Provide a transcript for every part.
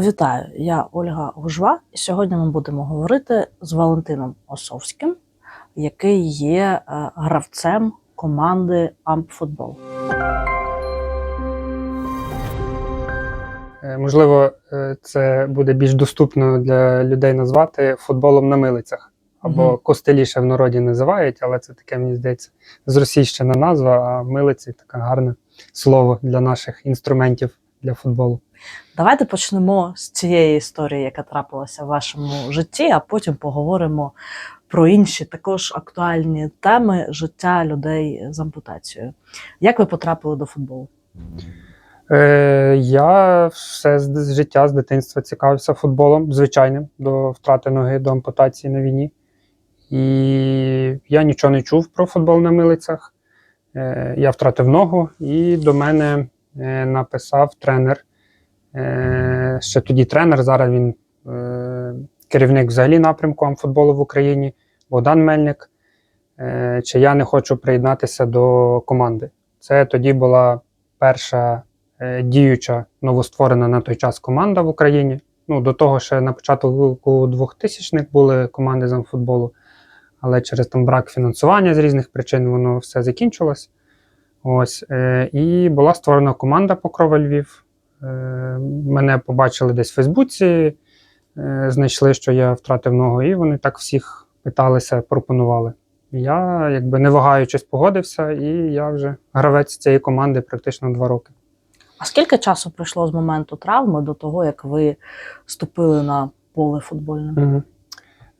Вітаю, я Ольга Гужва, і сьогодні ми будемо говорити з Валентином Осовським, який є е, гравцем команди Ампфутбол. Е, Можливо, е, це буде більш доступно для людей назвати футболом на милицях. Або Мгм. костеліше в народі називають, але це таке, мені здається, зросійщена назва, а милиці таке гарне слово для наших інструментів для футболу. Давайте почнемо з цієї історії, яка трапилася в вашому житті, а потім поговоримо про інші також актуальні теми життя людей з ампутацією. Як ви потрапили до футболу? Е, я все з з життя, з дитинства цікавився футболом, звичайним, до втрати ноги, до ампутації на війні. І я нічого не чув про футбол на милицях. Е, я втратив ногу, і до мене написав тренер. Е, ще тоді тренер, зараз він е, керівник взагалі напрямку амфутболу в Україні, Богдан Мельник. Е, чи я не хочу приєднатися до команди. Це тоді була перша е, діюча новостворена на той час команда в Україні. Ну, до того ще на початку 2000-х були команди з амфутболу, але через там брак фінансування з різних причин воно все закінчилось. Ось, е, і була створена команда Покрова Львів. Е, мене побачили десь в Фейсбуці, е, знайшли, що я втратив ногу, і вони так всіх питалися, пропонували. Я, якби не вагаючись, погодився, і я вже гравець цієї команди практично два роки. А скільки часу пройшло з моменту травми до того, як ви ступили на поле футбольне? Мгм.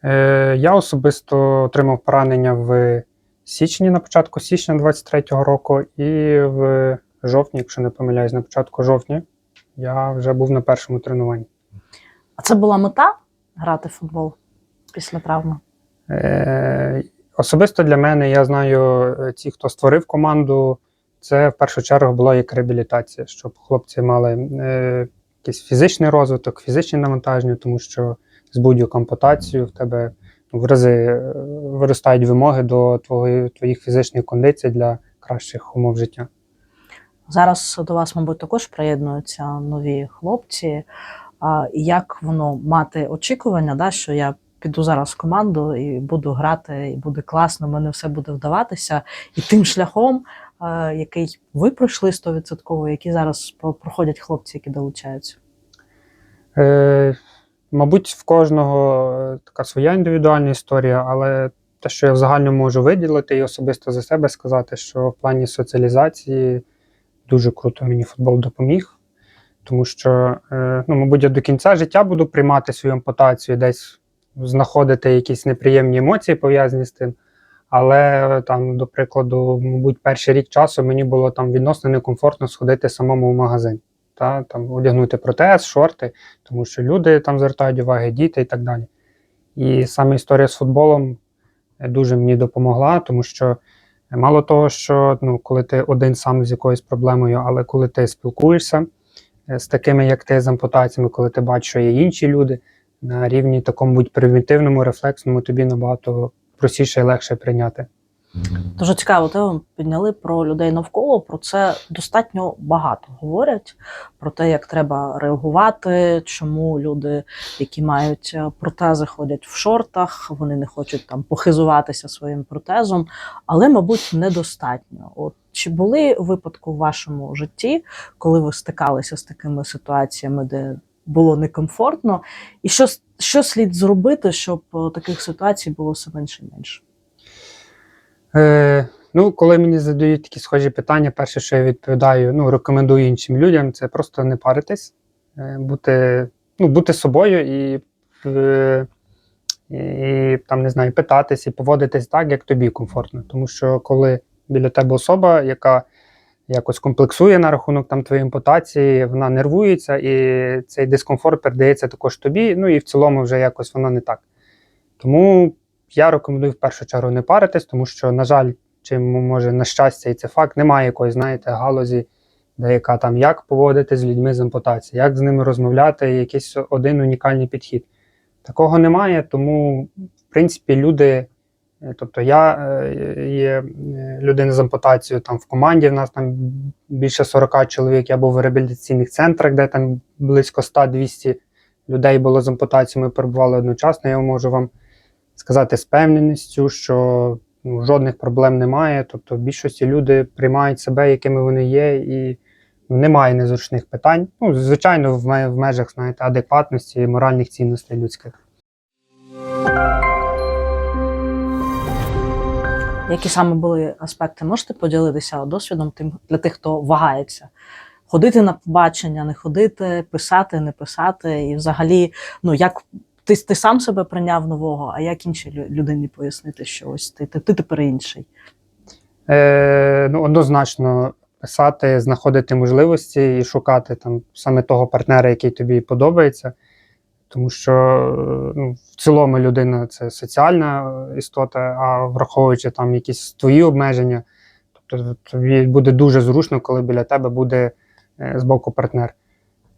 Е, я особисто отримав поранення в січні, на початку січня 23-го року, і в жовтні, якщо не помиляюсь, на початку жовтня я вже був на першому тренуванні. А це була мета грати в футбол після травми? Е, особисто для мене, я знаю, е, ті, хто створив команду, це в першу чергу була як реабілітація, щоб хлопці мали е, якийсь фізичний розвиток, фізичні навантаження, тому що з будь-яку ампутацію в тебе в рази е, виростають вимоги до твої, твоїх фізичних кондицій для кращих умов життя. Зараз до вас, мабуть, також приєднуються нові хлопці. А як воно мати очікування, да, що я піду зараз в команду і буду грати, і буде класно, мене все буде вдаватися. І тим шляхом, е, який ви пройшли 100%, які зараз проходять хлопці, які долучаються. Е, мабуть, в кожного е, така своя індивідуальна історія, але те, що я в загальному можу виділити і особисто за себе сказати, що в плані соціалізації дуже круто мені футбол допоміг. Тому що, е, ну, мабуть, я до кінця життя буду приймати свою ампутацію, десь знаходити якісь неприємні емоції пов'язані з тим. Але е, там, до прикладу, мабуть, перший рік часу мені було там відносно некомфортно сходити самому в магазин та там одягнути протез, шорти, тому що люди там звертають уваги, діти і так далі. І саме історія з футболом е, дуже мені допомогла, тому що е, мало того, що ну, коли ти один сам з якоюсь проблемою, але коли ти спілкуєшся е, з такими, як ти, з ампутаціями, коли ти бачиш, що є інші люди, на рівні такому будь примітивному, рефлексному, тобі набагато простіше і легше прийняти. Дуже цікаво, тему підняли про людей навколо. Про це достатньо багато говорять. Про те, як треба реагувати, чому люди, які мають е, протези, ходять в шортах, вони не хочуть там похизуватися своїм протезом, але, мабуть, недостатньо. От чи були випадки у вашому житті, коли ви стикалися з такими ситуаціями, де було некомфортно, і що, що слід зробити, щоб е, таких ситуацій було все менше і менше? Е, ну, коли мені задають такі схожі питання, перше, що я відповідаю, ну, рекомендую іншим людям, це просто не паритись, е, бути, ну, бути собою і, е, і там, не знаю, питатись і поводитись так, як тобі комфортно. Тому що коли біля тебе особа, яка якось комплексує на рахунок там твоєї ампутації, вона нервується, і цей дискомфорт передається також тобі, ну і в цілому вже якось воно не так. Тому я рекомендую в першу чергу не паритись, тому що, на жаль, чи може на щастя, і це факт, немає якоїсь, знаєте, галузі, де яка там як поводити з людьми з ампутації, як з ними розмовляти, якийсь один унікальний підхід. Такого немає, тому, в принципі, люди. е, Тобто я е, є е, людина з ампутацією там в команді, в нас там більше 40 чоловік, я був в реабілітаційних центрах, де там близько 100-200 людей було з ампутаціями, перебували одночасно. Я можу вам сказати з певненістю, що ну, жодних проблем немає. Тобто, в більшості люди приймають себе, якими вони є, і ну, немає незручних питань. Ну, звичайно, в, ме- в межах знаєте, адекватності і моральних цінностей людських. Які саме були аспекти? Можете поділитися досвідом тим для тих, хто вагається? Ходити на побачення, не ходити, писати, не писати, і взагалі, ну як ти, ти сам себе прийняв нового, а як іншій людині пояснити, що ось ти, ти, ти тепер інший? Е, ну, однозначно писати, знаходити можливості і шукати там саме того партнера, який тобі подобається. Тому що ну, в цілому людина це соціальна е, істота, а враховуючи там якісь твої обмеження, тобто тобі буде дуже зручно, коли біля тебе буде е, з боку партнер.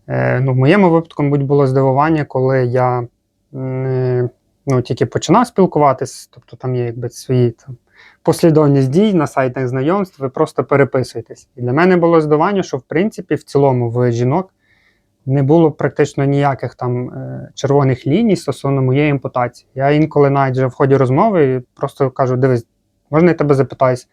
Е, ну, в моєму випадку, мабуть, було здивування, коли я ну, тільки починав спілкуватись, тобто там є якби свої там, послідовність дій на сайтах знайомств, ви просто переписуєтесь. І для мене було здивування, що в принципі в цілому в жінок не було практично ніяких там е, червоних ліній стосовно моєї ампутації. Я інколи навіть вже в ході розмови просто кажу: дивись, можна я тебе запитаюсь,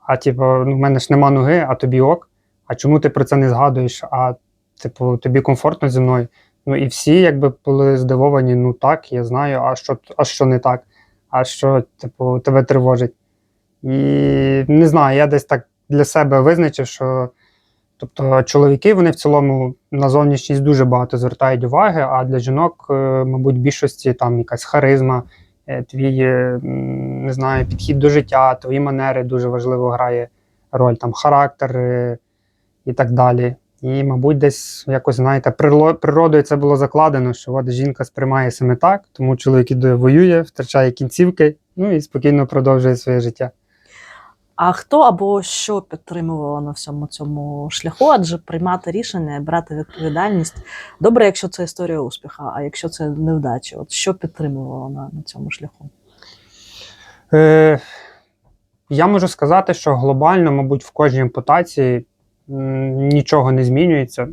а типу, ну, в мене ж нема ноги, а тобі ок. А чому ти про це не згадуєш? А типу, тобі комфортно зі мною? Ну і всі якби були здивовані, ну так, я знаю, а що, а що не так, а що, типу, тебе тривожить. І не знаю, я десь так для себе визначив, що тобто чоловіки вони в цілому на зовнішність дуже багато звертають уваги, а для жінок, е, мабуть, в більшості там якась харизма, е, твій е, не знаю, підхід до життя, твої манери дуже важливо грає роль, там характер і так далі. І, мабуть, десь якось, знаєте, природою це було закладено, що от жінка сприймає саме так, тому чоловік іде воює, втрачає кінцівки, ну і спокійно продовжує своє життя. А хто або що підтримувало на всьому цьому шляху? Адже приймати рішення брати відповідальність добре, якщо це історія успіха, а якщо це невдача, от що підтримувало на, на цьому шляху? Е, я можу сказати, що глобально, мабуть, в кожній ампутації нічого не змінюється.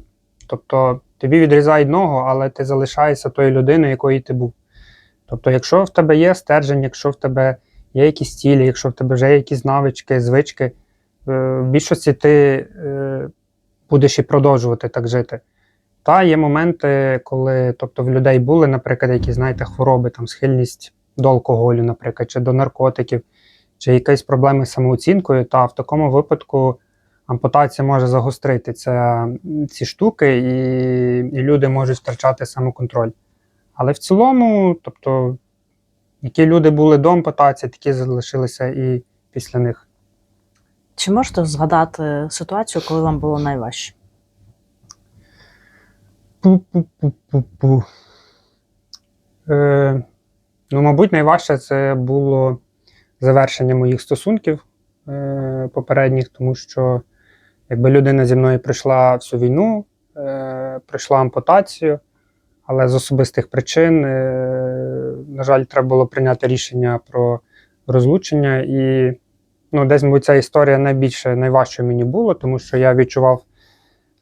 Тобто тобі відрізають ногу, але ти залишаєшся тою людиною, якою ти був. Тобто, якщо в тебе є стержень, якщо в тебе є якісь цілі, якщо в тебе вже є якісь навички, звички, е, в більшості ти е, будеш і продовжувати так жити. Та є моменти, коли тобто, в людей були, наприклад, якісь, знаєте, хвороби, там, схильність до алкоголю, наприклад, чи до наркотиків, чи якісь проблеми з самооцінкою, та в такому випадку ампутація може загострити це, ці штуки, і, і люди можуть втрачати самоконтроль. Але в цілому, тобто, які люди були до ампутації, такі залишилися і після них. Чи можете згадати ситуацію, коли вам було найважче? Пу-пу-пу-пу-пу. Е, ну, мабуть, найважче це було завершення моїх стосунків е, попередніх, тому що якби людина зі мною пройшла всю війну, е, пройшла ампутацію, але з особистих причин, е, на жаль, треба було прийняти рішення про розлучення. І ну, десь, мабуть, ця історія найбільше найважче мені було, тому що я відчував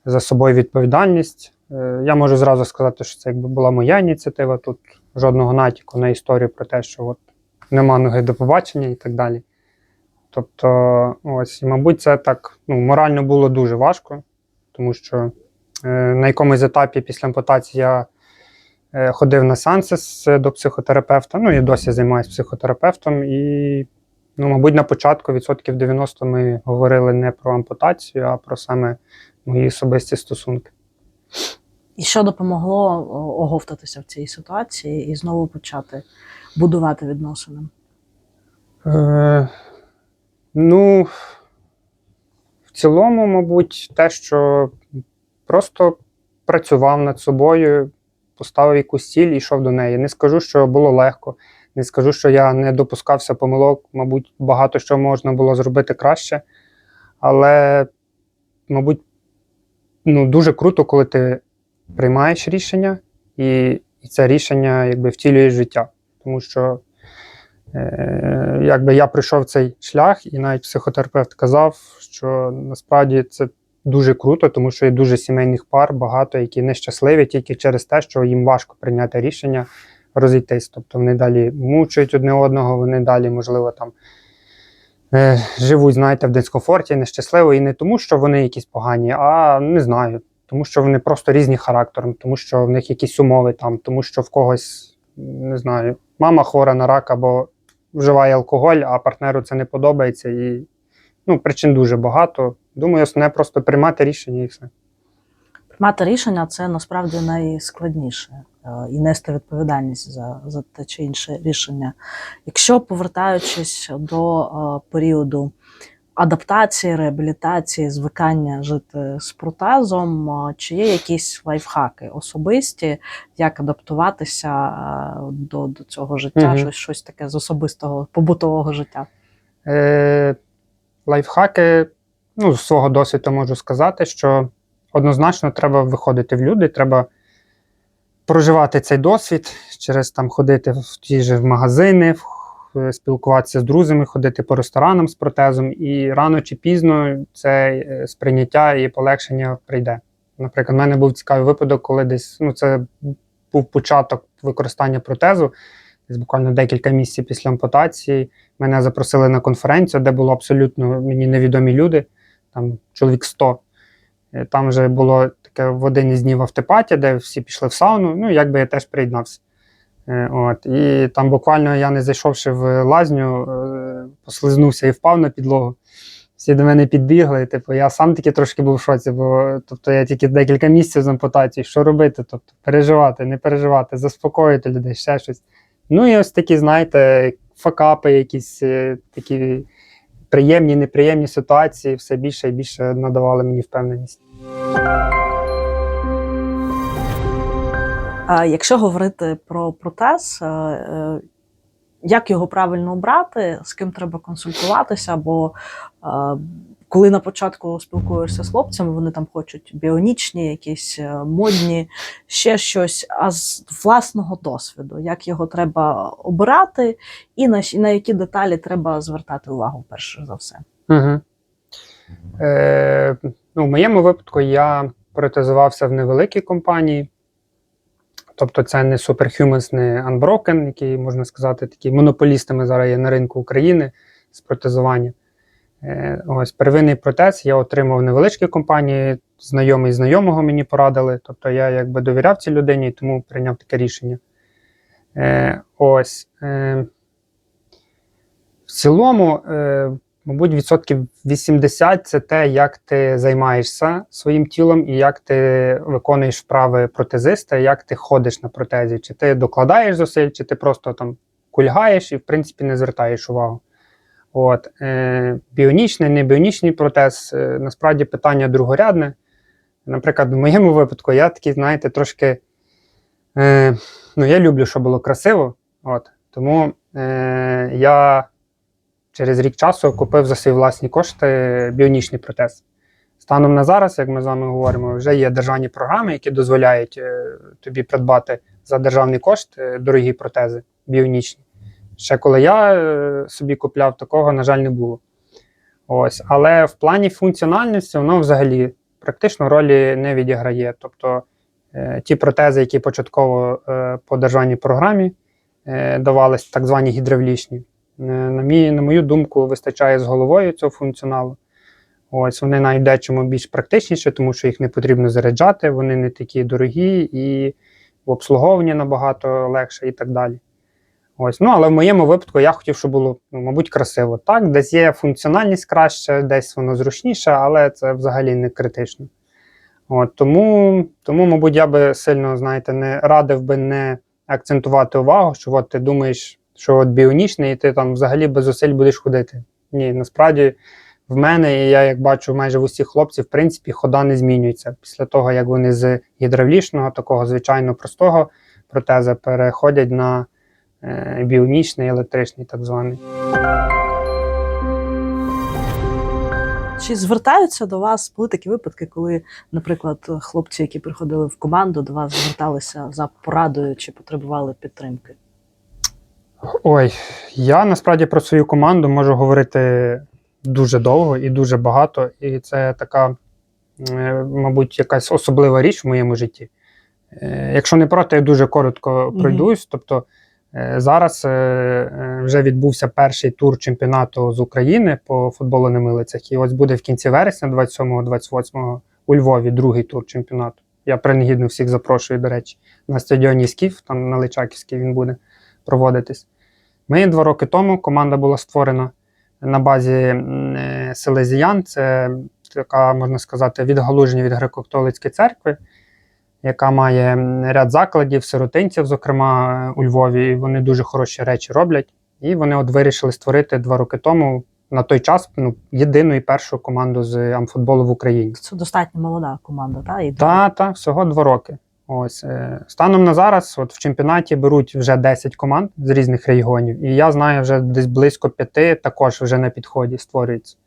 за собою відповідальність. Е, Я можу зразу сказати, що це якби була моя ініціатива. Тут жодного натяку на історію про те, що от нема ноги до побачення і так далі. Тобто, ось, і, мабуть, це так ну, морально було дуже важко, тому що е, на якомусь етапі після ампутації я е, ходив на сеанси до психотерапевта. Ну, і досі займаюся психотерапевтом. І, ну, мабуть, на початку відсотків 90 ми говорили не про ампутацію, а про саме мої особисті стосунки. І що допомогло оговтатися в цій ситуації і знову почати будувати відносини? Е, ну, в цілому, мабуть, те, що просто працював над собою, поставив якусь ціль і йшов до неї. Не скажу, що було легко, не скажу, що я не допускався помилок. Мабуть, багато що можна було зробити краще. Але, мабуть, ну, дуже круто, коли ти приймаєш рішення і, і це рішення якби втілюєш життя. Тому що якби я пройшов цей шлях, і навіть психотерапевт казав, що насправді це дуже круто, тому що є дуже сімейних пар, багато, які нещасливі тільки через те, що їм важко прийняти рішення розійтись. Тобто вони далі мучують одне одного, вони далі, можливо, там е, живуть, знаєте, в дискомфорті, нещасливо, і не тому, що вони якісь погані, а не знаю, тому що вони просто різні характером, тому що в них якісь умови там, тому що в когось, не знаю, мама хвора на рак або вживає алкоголь, а партнеру це не подобається. І ну, причин дуже багато. Думаю, основне просто приймати рішення і все. Приймати рішення це насправді найскладніше е, і нести відповідальність за, за те чи інше рішення. Якщо повертаючись до е, періоду адаптації, реабілітації, звикання жити з протезом, чи є якісь лайфхаки особисті, як адаптуватися до, до цього життя, Мгм. щось, щось таке з особистого побутового життя? Е, лайфхаки, ну, з свого досвіду можу сказати, що однозначно треба виходити в люди, треба проживати цей досвід, через там ходити в ті ж магазини, спілкуватися з друзями, ходити по ресторанам з протезом, і рано чи пізно це е, сприйняття і полегшення прийде. Наприклад, в мене був цікавий випадок, коли десь ну, це був початок використання протезу, десь буквально декілька місяців після ампутації. Мене запросили на конференцію, де було абсолютно мені невідомі люди, там чоловік 100. Е, Там вже було таке в один із днів автопаті, де всі пішли в сауну. Ну, якби я теж приєднався. Е, От. І там буквально я не зайшовши в лазню, е, послизнувся і впав на підлогу. Всі до мене підбігли. Типу, я сам таки трошки був в шоці, бо тобто, я тільки декілька місяців з ампутації. Що робити? Тобто, переживати, не переживати, заспокоїти людей, ще щось. Ну і ось такі, знаєте, факапи, якісь е, такі приємні, неприємні ситуації, все більше і більше надавали мені впевненість. Якщо говорити про протез, е, е, як його правильно обрати, з ким треба консультуватися, бо е, коли на початку спілкуєшся з хлопцями, вони там хочуть біонічні, якісь модні, ще щось. А з власного досвіду, як його треба обирати, і на, на які деталі треба звертати увагу перше за все. Угу. Е, ну, в моєму випадку я протезувався в невеликій компанії. Тобто це не Superhumans, не Unbroken, які, можна сказати, такі монополістами зараз є на ринку України з протезування. Е, ось первинний протез я отримав в невеличкій компанії, знайомий знайомого мені порадили. Тобто я якби довіряв цій людині і тому прийняв таке рішення. Е, ось. Е, в цілому, мабуть, відсотків 80 це те, як ти займаєшся своїм тілом і як ти виконуєш вправи протезиста, як ти ходиш на протезі, чи ти докладаєш зусиль, чи ти просто там кульгаєш і, в принципі, не звертаєш увагу. От, е, біонічний, не біонічний протез, е, насправді питання другорядне. Наприклад, в моєму випадку я такий, знаєте, трошки. Е, ну, я люблю, щоб було красиво. От, тому е, я через рік часу купив за свої власні кошти біонічний протез. Станом на зараз, як ми з вами говоримо, вже є державні програми, які дозволяють е, тобі придбати за державний кошт е, дорогі протези біонічні. Ще коли я е, собі купляв, такого, на жаль, не було. Ось. Але в плані функціональності воно взагалі практично ролі не відіграє. Тобто ті протези, які початково по державній програмі давались, так звані гідравлічні, на, мій, на мою думку, вистачає з головою цього функціоналу. Ось вони навіть дечому більш практичніші, тому що їх не потрібно заряджати, вони не такі дорогі і в обслуговуванні набагато легше і так далі. Ось. Ну, але в моєму випадку я хотів, щоб було, ну, мабуть, красиво. Так, десь є функціональність краще, десь воно зручніше, але це взагалі не критично. От, тому, тому, мабуть, я би сильно, знаєте, не радив би не акцентувати увагу, що от ти думаєш, що от біонічний, і ти там взагалі без зусиль будеш ходити. Ні, насправді в мене, і я як бачу майже в усіх хлопців, в принципі, хода не змінюється. Після того, як вони з гідравлічного, такого звичайно простого протеза переходять на е, біонічний, електричний, так званий. Чи звертаються до вас були такі випадки, коли, наприклад, хлопці, які приходили в команду, до вас зверталися за порадою чи потребували підтримки? Ой, я насправді про свою команду можу говорити дуже довго і дуже багато. І це така е, мабуть, якась особлива річ в моєму житті. Е, Якщо не проти, я дуже коротко пройдусь. Тобто е, зараз е, е, вже відбувся перший тур чемпіонату з України по футболу на милицях. І ось буде в кінці вересня, 27-28 у Львові, другий тур чемпіонату. Я принагідно всіх запрошую, до речі, на стадіоні Скіф, там на Личаківській він буде проводитись. Ми два роки тому команда була створена на базі е, Селезіян. Це така, можна сказати, відгалуження від греко-католицької церкви, яка має ряд закладів, сиротинців, зокрема у Львові. І вони дуже хороші речі роблять. І вони от вирішили створити два роки тому на той час ну, єдину і першу команду з амфутболу в Україні. Це достатньо молода команда, та? І Та, та, всього два роки. Ось е, станом на зараз, от в чемпіонаті беруть вже 10 команд з різних регіонів, і я знаю, вже десь близько п'яти також вже на підході створюється.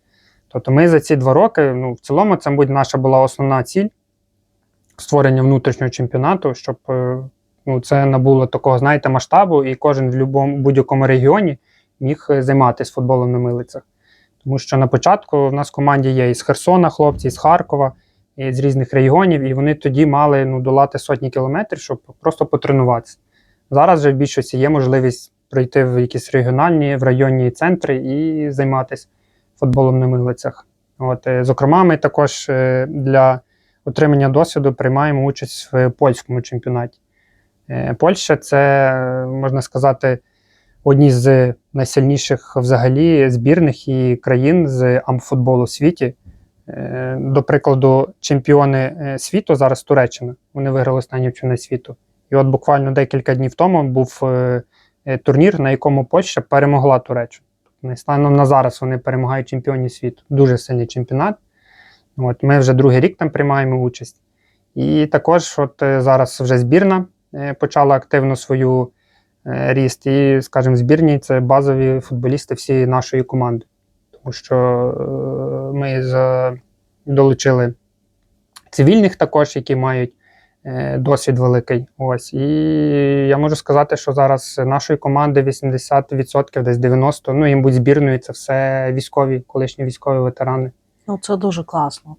Тобто ми за ці два роки, ну в цілому, це мабуть, наша була основна ціль створення внутрішнього чемпіонату, щоб е, ну, це набуло такого, знаєте, масштабу, і кожен в любому будь-якому регіоні міг е, займатися футболом на милицях. Тому що на початку в нас в команді є із Херсона хлопці, із Харкова, з різних регіонів, і вони тоді мали ну, долати сотні кілометрів, щоб просто потренуватися. Зараз же в більшості є можливість прийти в якісь регіональні, в районні центри і займатися футболом на милицях. От, е, зокрема, ми також е, для отримання досвіду приймаємо участь в польському чемпіонаті. Е, Польща це, е, можна сказати, одні з найсильніших взагалі збірних і країн з амфутболу у світі. Е, До прикладу, чемпіони е, світу зараз Туреччина. Вони виграли останній чемпіонат світу. І от буквально декілька днів тому був е, турнір, на якому Польща перемогла Туреччину. Тобто, Станом на зараз вони перемагають чемпіонів світу. Дуже сильний чемпіонат. От, ми вже другий рік там приймаємо участь. І також, от зараз вже збірна почала активно свою ріст. І, скажімо, збірні це базові футболісти всієї нашої команди. Тому що е, ми долучили цивільних також, які мають е, досвід великий. Ось. І я можу сказати, що зараз нашої команди 80%, десь 90%, ну, їм будь збірною, це все військові, колишні військові ветерани. Ну, це дуже класно.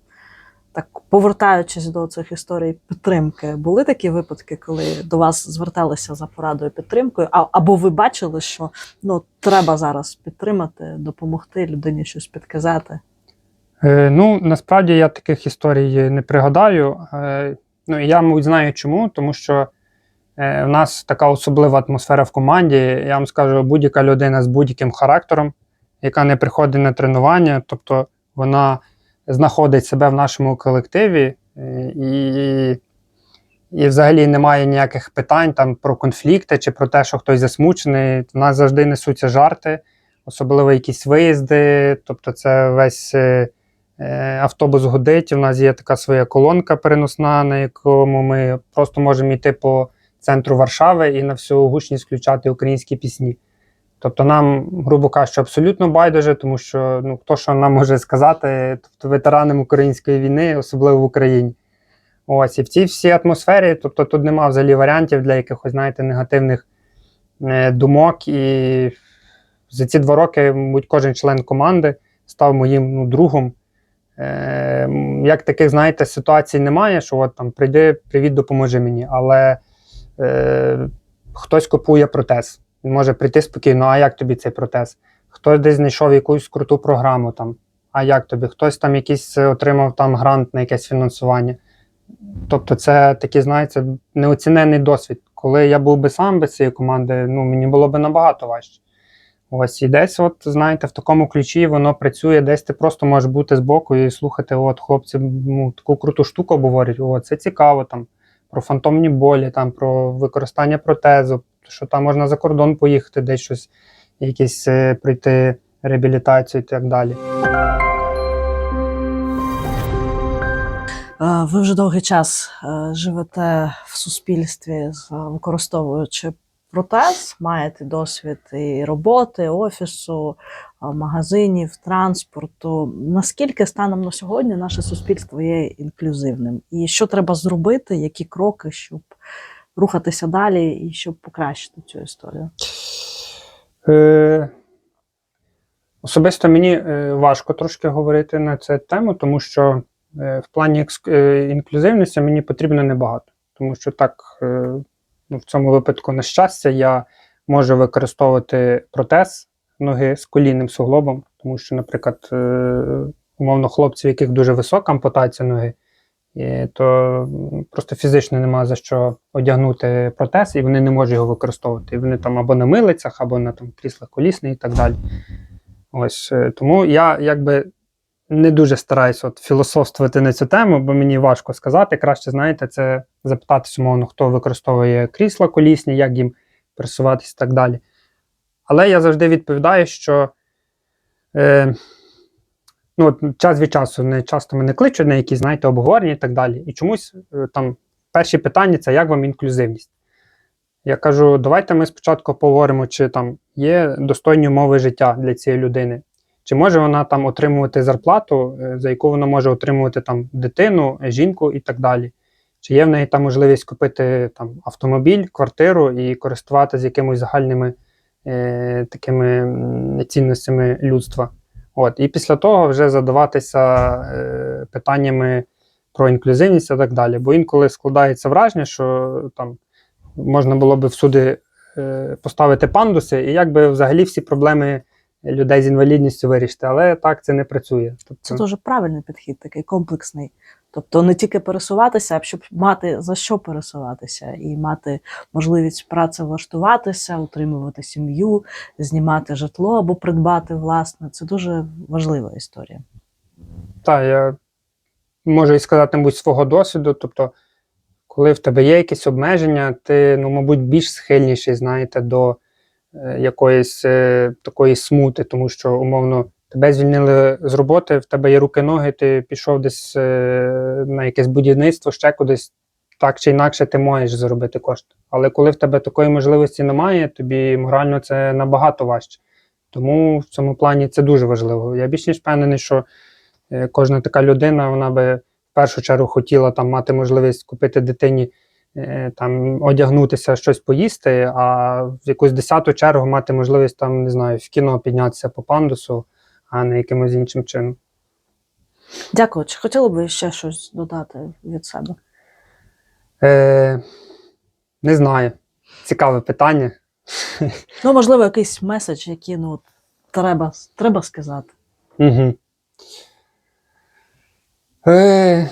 Так, повертаючись до цих історій підтримки, були такі випадки, коли до вас зверталися за порадою підтримкою, або ви бачили, що ну, треба зараз підтримати, допомогти людині щось підказати. Е, ну, насправді я таких історій не пригадаю. Е, ну, я, мабуть, знаю чому, тому що е, в нас така особлива атмосфера в команді. Я вам скажу, будь-яка людина з будь-яким характером, яка не приходить на тренування, тобто вона знаходить себе в нашому колективі е, і, і взагалі немає ніяких питань там про конфлікти чи про те, що хтось засмучений. У нас завжди несуться жарти, особливо якісь виїзди. Тобто, це весь е, е, автобус гудить. У нас є така своя колонка переносна, на якому ми просто можемо йти по центру Варшави і на всю гучність включати українські пісні. Тобто нам, грубо кажучи, абсолютно байдуже, тому що ну, хто що нам може сказати, тобто ветеранам української війни, особливо в Україні. Ось, і в цій всій атмосфері, тобто тут нема взагалі варіантів для якихось, знаєте, негативних е, думок. І за ці два роки, мабуть, кожен член команди став моїм ну, другом. Е, як таких, знаєте, ситуацій немає, що от там прийди, привіт, допоможи мені. Але е, хтось купує протез. Він може прийти спокійно, а як тобі цей протез? Хтось десь знайшов якусь круту програму там. А як тобі? Хтось там якийсь е, отримав там грант на якесь фінансування. Тобто, це такий, знаєте, неоцінений досвід. Коли я був би сам без цієї команди, ну мені було б набагато важче. Ось і десь, от знаєте, в такому ключі воно працює, десь ти просто можеш бути збоку і слухати, от хлопці ну, таку круту штуку говорять, о, це цікаво там про фантомні болі, там про використання протезу, що там можна за кордон поїхати, десь щось, якісь е, пройти реабілітацію і так далі. Е, Ви вже довгий час е, живете в суспільстві, використовуючи протез, маєте досвід і роботи, офісу, магазинів, транспорту. Наскільки станом на сьогодні наше суспільство є інклюзивним? І що треба зробити, які кроки, щоб рухатися далі і щоб покращити цю історію? Е, особисто мені е, важко трошки говорити на цю тему, тому що Е, В плані е, інклюзивності мені потрібно небагато, тому що так, ну, в цьому випадку, на щастя, я можу використовувати протез ноги з колінним суглобом, тому що, наприклад, умовно, хлопців, яких дуже висока ампутація ноги, е, то просто фізично нема за що одягнути протез, і вони не можуть його використовувати. І вони там або на милицях, або на там, кріслах колісних і так далі. Ось е, тому я якби не дуже стараюся от філософствувати на цю тему, бо мені важко сказати. Краще, знаєте, це запитатися, умовно, хто використовує крісла колісні, як їм пересуватись і так далі. Але я завжди відповідаю, що е, ну, от час від часу не часто мене кличуть на якісь, знаєте, обговорення і так далі. І чомусь е, там перші питання це як вам інклюзивність. Я кажу, давайте ми спочатку поговоримо, чи там є достойні умови життя для цієї людини. Чи може вона там отримувати зарплату, е, за яку вона може отримувати там дитину, жінку і так далі? Чи є в неї там можливість купити там автомобіль, квартиру і користуватися якимись загальними е, такими цінностями людства? От, і після того вже задаватися е, питаннями про інклюзивність і так далі. Бо інколи складається враження, що там можна було би всюди е, поставити пандуси, і якби взагалі всі проблеми людей з інвалідністю вирішити, але так це не працює. Тобто... Це дуже правильний підхід, такий комплексний. Тобто не тільки пересуватися, а щоб мати за що пересуватися, і мати можливість працевлаштуватися, утримувати сім'ю, знімати житло або придбати власне. Це дуже важлива історія. Так, я можу і сказати, мабуть, свого досвіду. Тобто, коли в тебе є якісь обмеження, ти, ну, мабуть, більш схильніший, знаєте, до е, якоїсь е, такої смути, тому що, умовно, тебе звільнили з роботи, в тебе є руки-ноги, ти пішов десь е, на якесь будівництво, ще кудись, так чи інакше ти можеш заробити кошти. Але коли в тебе такої можливості немає, тобі морально це набагато важче. Тому в цьому плані це дуже важливо. Я більш ніж впевнений, що е, кожна така людина, вона би в першу чергу хотіла там мати можливість купити дитині е, там одягнутися, щось поїсти, а в якусь десяту чергу мати можливість там, не знаю, в кіно піднятися по пандусу, а не якимось іншим чином. Дякую. Чи хотіли б ви ще щось додати від себе? Е, не знаю. Цікаве питання. Ну, можливо, якийсь меседж, який ну, треба, треба сказати. Угу. Е...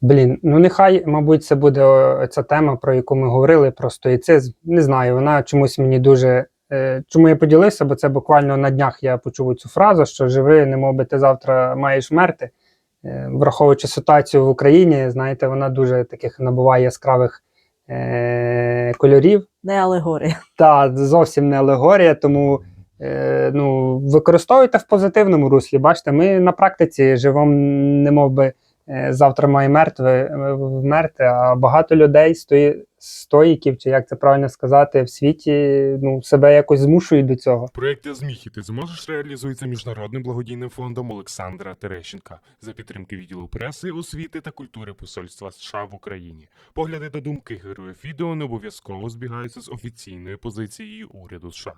Блін, ну нехай, мабуть, це буде ця тема, про яку ми говорили, про стоїцизм. Не знаю, вона чомусь мені дуже. Е, чому я поділився, бо це буквально на днях я почув цю фразу, що живи, не мов би ти завтра маєш вмерти. Е, враховуючи ситуацію в Україні, знаєте, вона дуже таких набуває яскравих е, кольорів. Не алегорія. Та зовсім не алегорія, тому е, ну, використовуйте в позитивному руслі. Бачите, ми на практиці живемо, не мов би завтра має мертве вмерти, а багато людей стої, стоїків, чи як це правильно сказати, в світі ну, себе якось змушують до цього. Проєкт «Я зміг і ти зможеш реалізується міжнародним благодійним фондом Олександра Терещенка за підтримки відділу преси, освіти та культури Посольства США в Україні. Погляди та думки героїв відео не обов'язково збігаються з офіційною позицією уряду США.